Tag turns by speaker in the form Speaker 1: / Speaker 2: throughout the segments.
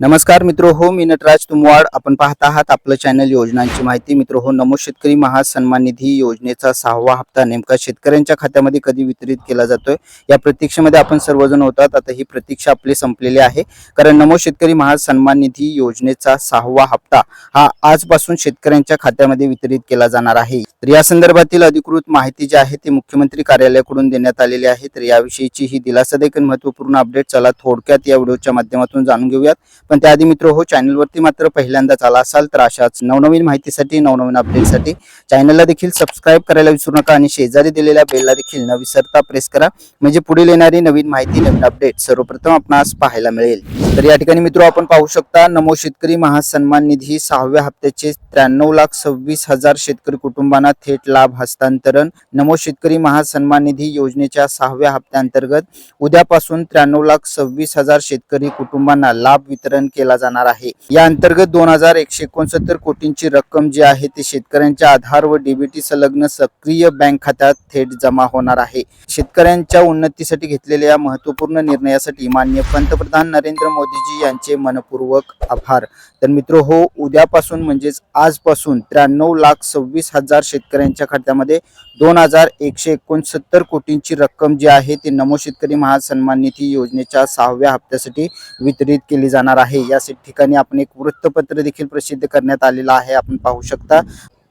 Speaker 1: नमस्कार मित्र हो मी नटराज तुमवाड. आपण पाहत आहात आपलं चॅनल योजनांची माहिती. मित्र हो नमो शेतकरी महासन्मान निधी योजनेचा सहावा हप्ता नेमका शेतकऱ्यांच्या खात्यामध्ये कधी वितरित केला जातोय? या प्रतीक्षेमध्ये आपण सर्वजण होतात. आता ही प्रतीक्षा आपली संपलेली आहे. कारण नमो शेतकरी महासन्मान निधी योजनेचा सहावा हप्ता हा आजपासून शेतकऱ्यांच्या खात्यामध्ये वितरित केला जाणार आहे. तर या संदर्भातील अधिकृत माहिती जी आहे ती मुख्यमंत्री कार्यालयाकडून देण्यात आलेली आहे. तर याविषयीची ही दिलासा आणि महत्त्वपूर्ण अपडेट चला थोडक्यात या व्हिडिओच्या माध्यमातून जाणून घेऊयात. पण त्याआधी मित्र हो चॅनलवरती मात्र पहिल्यांदाच आला असाल तर अशाच नवनवीन माहितीसाठी नवनवीन अपडेटसाठी चॅनलला देखील सबस्क्राईब करायला विसरू नका आणि शेजारी दिलेल्या बेलला देखील न विसरता प्रेस करा. म्हणजे पुढील येणारी नवीन माहिती नवीन अपडेट सर्वप्रथम आपणास पाहायला मिळेल. तर या ठिकाणी मित्र आपण पाहू शकता नमो शेतकरी महासन्मान निधी सहाव्या हप्त्याचे त्र्याण्णव लाख सव्वीस हजार शेतकरी कुटुंबांना थेट लाभ हस्तांतरण. नमो शेतकरी महासन्मान निधी योजनेच्या सहाव्या हप्त्यांतर्गत उद्यापासून त्र्याण्णव लाख सव्वीस हजार शेतकरी कुटुंबांना लाभ वितरण केला जाणार आहे. या अंतर्गत दोन हजार एकशे एकोणसत्तर कोटींची रक्कम जी आहे ती शेतकऱ्यांच्या आधार व डीबीटी संलग्न सक्रिय बँक खात्यात थेट जमा होणार आहे. शेतकऱ्यांच्या उन्नतीसाठी घेतलेल्या या महत्त्वपूर्ण निर्णयासाठी माननीय पंतप्रधान नरेंद्र मोदीजी यांचे मनपूर्वक आभार. तर मित्र हो उद्यापासून म्हणजेच आजपासून त्र्याण्णव लाख सव्वीस हजार शेतकऱ्यांच्या खात्यामध्ये दोन हजार एकशे एकोणसत्तर कोटींची रक्कम जी आहे ती नमो शेतकरी महासन्मान निधी योजनेच्या सहाव्या हप्त्यासाठी वितरित केली जाणार आहे. या ठिकाणी आपण एक वृत्तपत्र देखील प्रसिद्ध करण्यात आलेलं आहे. आपण पाहू शकता.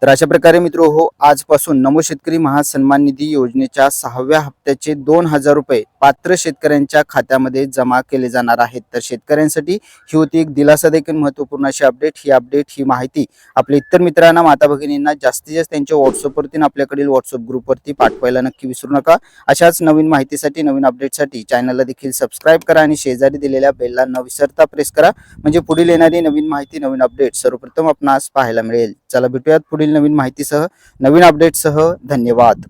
Speaker 1: तर अशा प्रकारे मित्र हो आजपासून नमो शेतकरी महासन्मान निधी योजनेच्या सहाव्या हप्त्याचे दोन हजार रुपये पात्र शेतकऱ्यांच्या खात्यामध्ये जमा केले जाणार आहेत. तर शेतकऱ्यांसाठी ही होती एक दिलासा देखील महत्त्वपूर्ण अशी अपडेट ही अपडेट ही माहिती आपल्या इतर मित्रांना माता भगिनींना जास्तीत जास्त त्यांच्या व्हॉट्सअपवरती आपल्याकडील व्हॉट्सअप ग्रुपवरती पाठवायला नक्की विसरू नका. अशाच नवीन माहितीसाठी नवीन अपडेटसाठी चॅनलला देखील सबस्क्राईब करा आणि शेजारी दिलेल्या बेलला न विसरता प्रेस करा. म्हणजे पुढील येणारी नवीन माहिती नवीन अपडेट सर्वप्रथम आपणास पाहायला मिळेल. चला भेटूयात पुढील नवीन माहितीसह. नवीन अपडेटसह धन्यवाद.